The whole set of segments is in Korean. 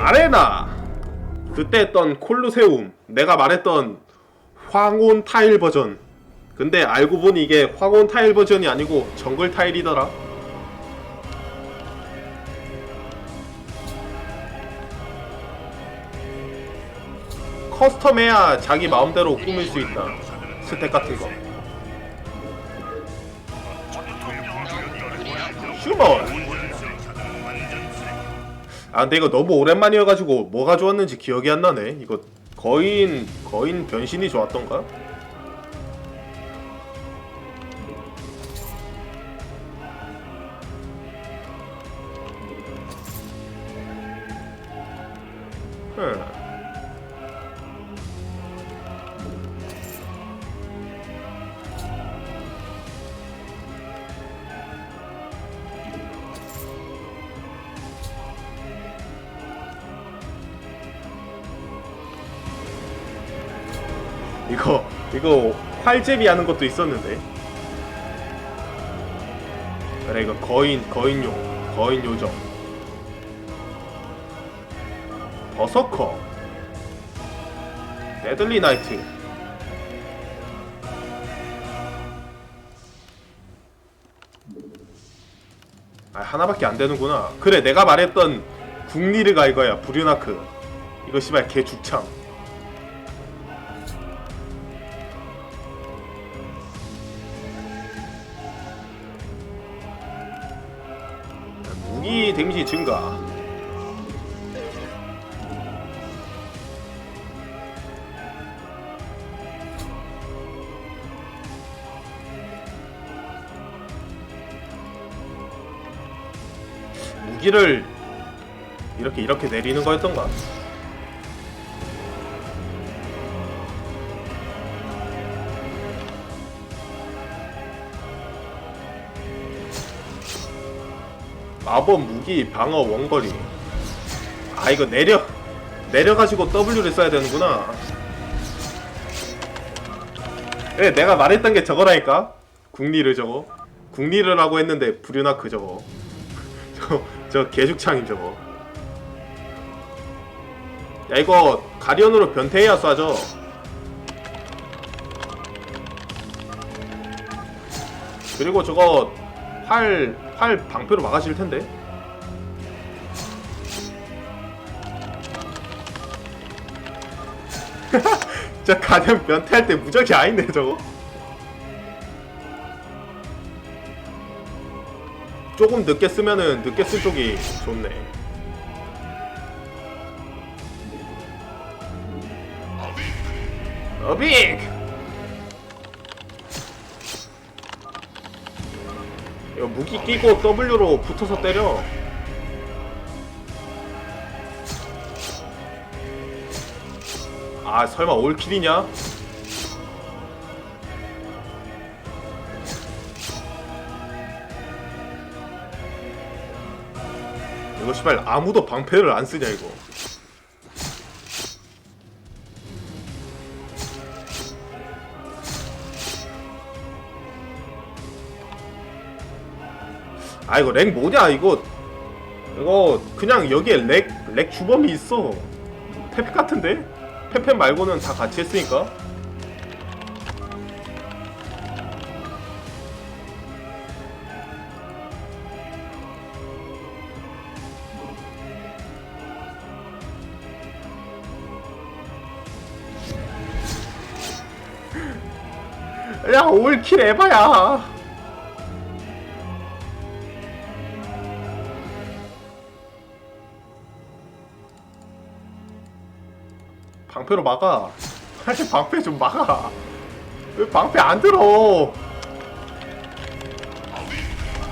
아레나 그때 했던 콜루세움 내가 말했던 황혼 타일 버전. 근데 알고 보니 이게 황혼 타일 버전이 아니고 정글 타일이더라. 커스텀해야 자기 마음대로 꾸밀 수 있다. 스택 같은 거. 휴먼 아 근데 이거 너무 오랜만이어가지고 뭐가 좋았는지 기억이 안 나네 이거 거인 거인 변신이 좋았던가? 이거 이거 활제비 하는 것도 있었는데. 그래 이거 거인 거인용 거인 요정. 버서커. 데들리 나이트. 아 하나밖에 안 되는구나. 그래 내가 말했던 국리르가 이거야 브류나크. 이거 씨발 개 죽창 무기 데미지 증가 무기를 이렇게 이렇게 내리는 거였던가? 마법 무기 방어 원거리. 아 이거 내려. 내려가지고 W를 써야 되는구나. 그래 내가 말했던 게 저거라니까. 국리를 저거. 국리르라고 했는데 브류나크 저거. 저, 저 개죽창임 저거. 야 이거 가디언으로 변태해야 쏴져. 그리고 저거 활, 활 방패로 막아질 텐데 저 가디언 변태할 때 무적이 아닌데 저거 조금 늦게 쓰면은 늦게 쓴 쪽이 좋네. 어빅! 무기 끼고 W로 붙어서 때려. 아 설마 올킬이냐? 이거 씨발 아무도 방패를 안 쓰냐 이거 아 이거 렉 뭐냐 이거? 이거 그냥 여기에 렉, 렉 주범이 있어. 페페 같은데? 페페 말고는 다 같이 했으니까. 야 올킬 에바야 방패로 막아. 빨리 방패 좀 막아. 왜 방패 안 들어?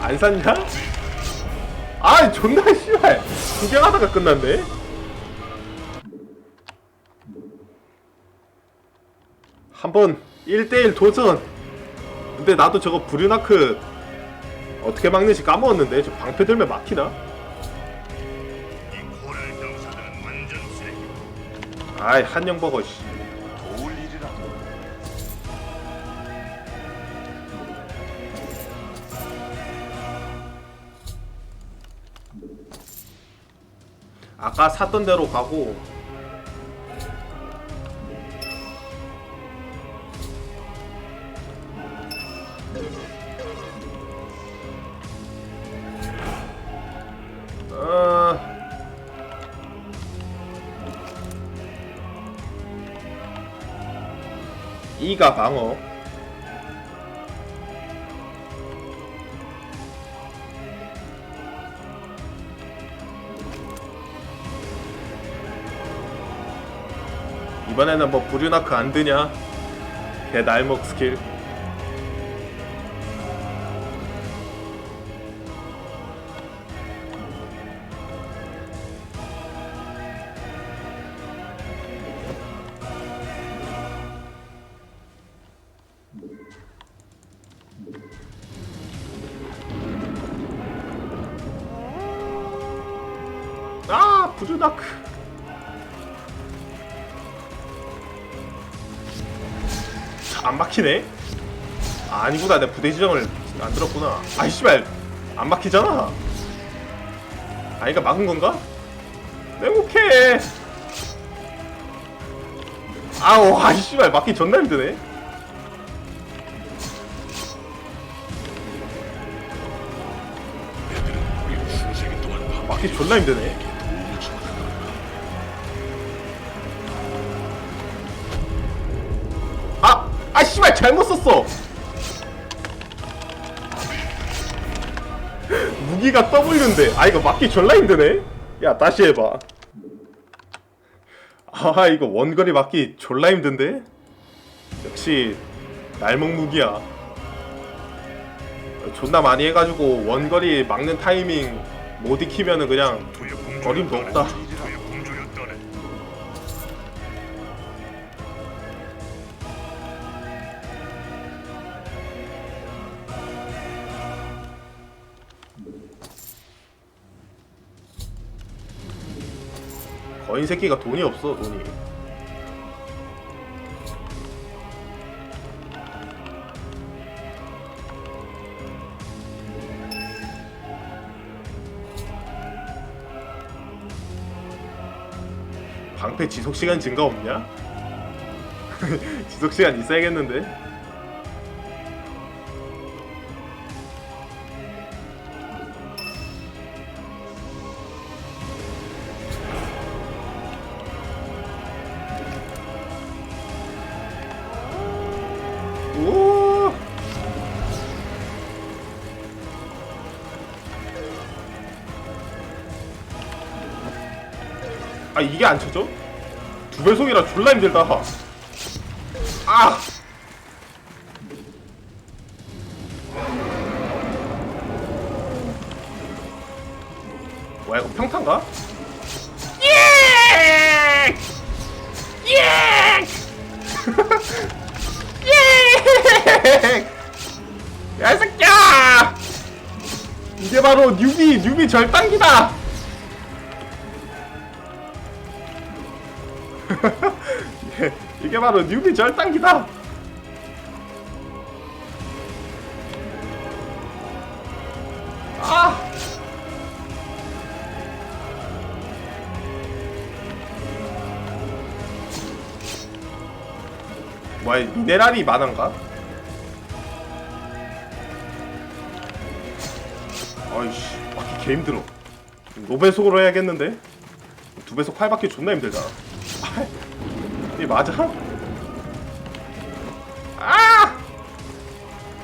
안 샀냐? 아 존나 씨발. 구경하다가 끝났네. 한번 1대1 도전. 근데 나도 저거 브류나크 어떻게 막는지 까먹었는데 저 방패 들면 막히나? 아이 한영 버거 씨 도울 일이라. 아 아까 샀던 대로 가고 2가 방어 이번에는 뭐 부류나크 안 드냐? 개 날먹 스킬 아 부류나크. 안 막히네? 아, 아니구나 내 부대 지정을 안 들었구나. 아이 씨발 안 막히잖아. 아이가 막은 건가? 냉혹해. 아우 아이 씨발 막기 존나 힘드네. 막기 존나 힘드네 잘못 썼어. 무기가 W인데. 아 이거 막기 졸라 힘드네. 야 다시 해봐. 아 이거 원거리 막기 졸라 힘든데? 역시 날먹 무기야. 존나 많이 해가지고 원거리 막는 타이밍 못 익히면은 그냥 어림도 없다 거인 새끼가 돈이 없어 돈이 방패 지속 시간 증가 없냐? 지속 시간 있어야겠는데. 아 이게 안 쳐져? 두 배속이라 졸라 힘들다. 아! 뭐야 이거 평탄가? 예! 예! 예! 야, 이 새끼야! 이게 바로 뉴비, 뉴비 절단기다! 예, 이게 바로 뉴비 절단기다! 아! 뭐야, 미네랄이 많은가? 아이씨, 막기 개 힘들어. 노배속으로 해야겠는데? 두 배속 팔바퀴 존나 힘들잖아. 이 맞아? 아!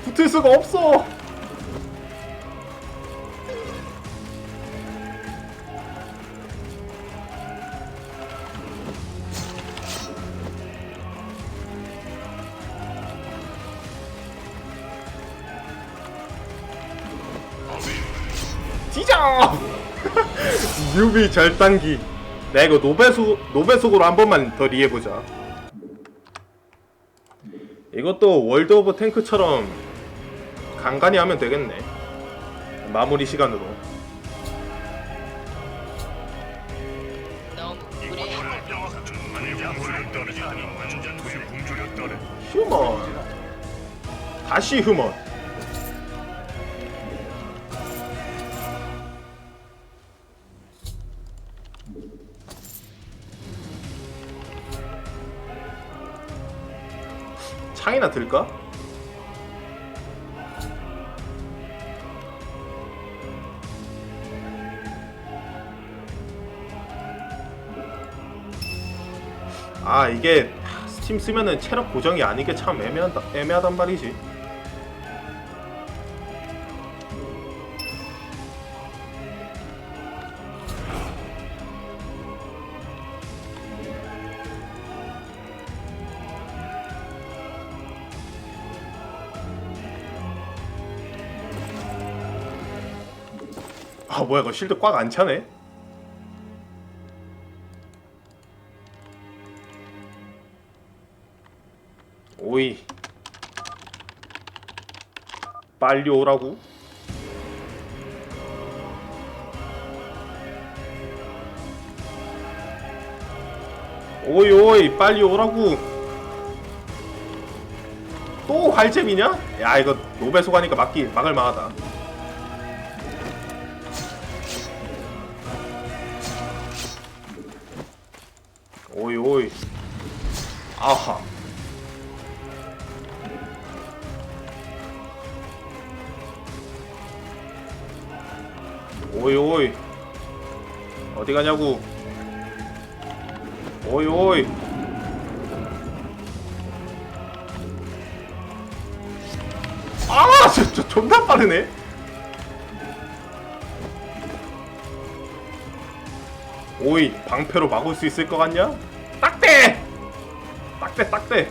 붙을 수가 없어! 뒤져! 뉴비 절단기. 내가 이거 노배속, 노배속으로 한 번만 더 리해보자. 이것도 월드 오브 탱크처럼 간간히 하면 되겠네. 마무리 시간으로. 너무 무례. 휴먼. 다시 휴먼. 창이나 들까? 아 이게 스팀 쓰면은 체력 고정이 아니게 참 애매하다, 애매하단 말이지 아 뭐야 이거 실드 꽉 안 차네? 오이. 빨리 오라고? 오이 오이 빨리 오라고. 또 활잼이냐? 야 이거 노배속 하니까 막기 막을 만하다 오이 오이. 아하. 오이 오이. 어디 가냐고. 오이 오이. 아, 저, 저 존나 빠르네. 오이, 방패로 막을 수 있을 것 같냐? 딱대! 딱대, 딱대.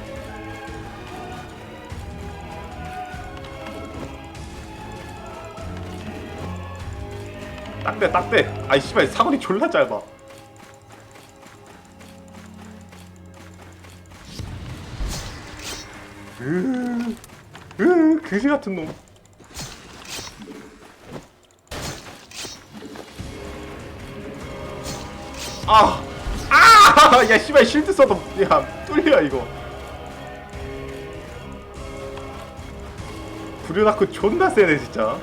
딱대, 딱대. 아이, 씨발, 사거리 졸라 짧아. 으, 으, 그지 같은 놈. 아! 아! 야, 씨발, 실드 써도, 야, 뚫려, 이거. 브르나크 존나 세네, 진짜.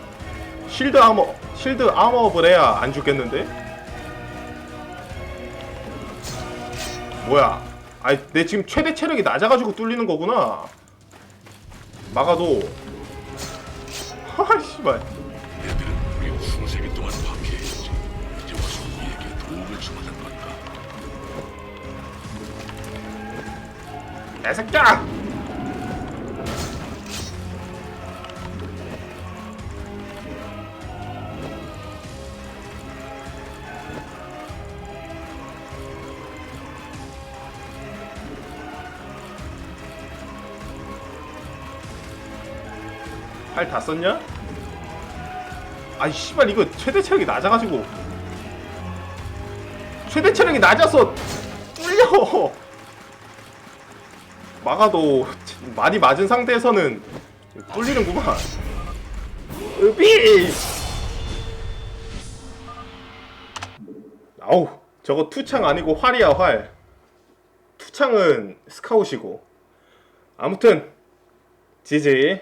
실드 아머, 실드 아머업을 해야 안 죽겠는데? 뭐야. 아니, 내 지금 최대 체력이 낮아가지고 뚫리는 거구나. 막아도. 하, 씨발. 내 새끼야! 팔 다 썼냐? 아이 씨발 이거 최대 체력이 낮아가지고 최대 체력이 낮아서 뚫려 막아도 많이 맞은 상태에서는 뚫리는구만. 으비! 아우, 저거 투창 아니고 활이야, 활. 투창은 스카웃이고. 아무튼, 지지.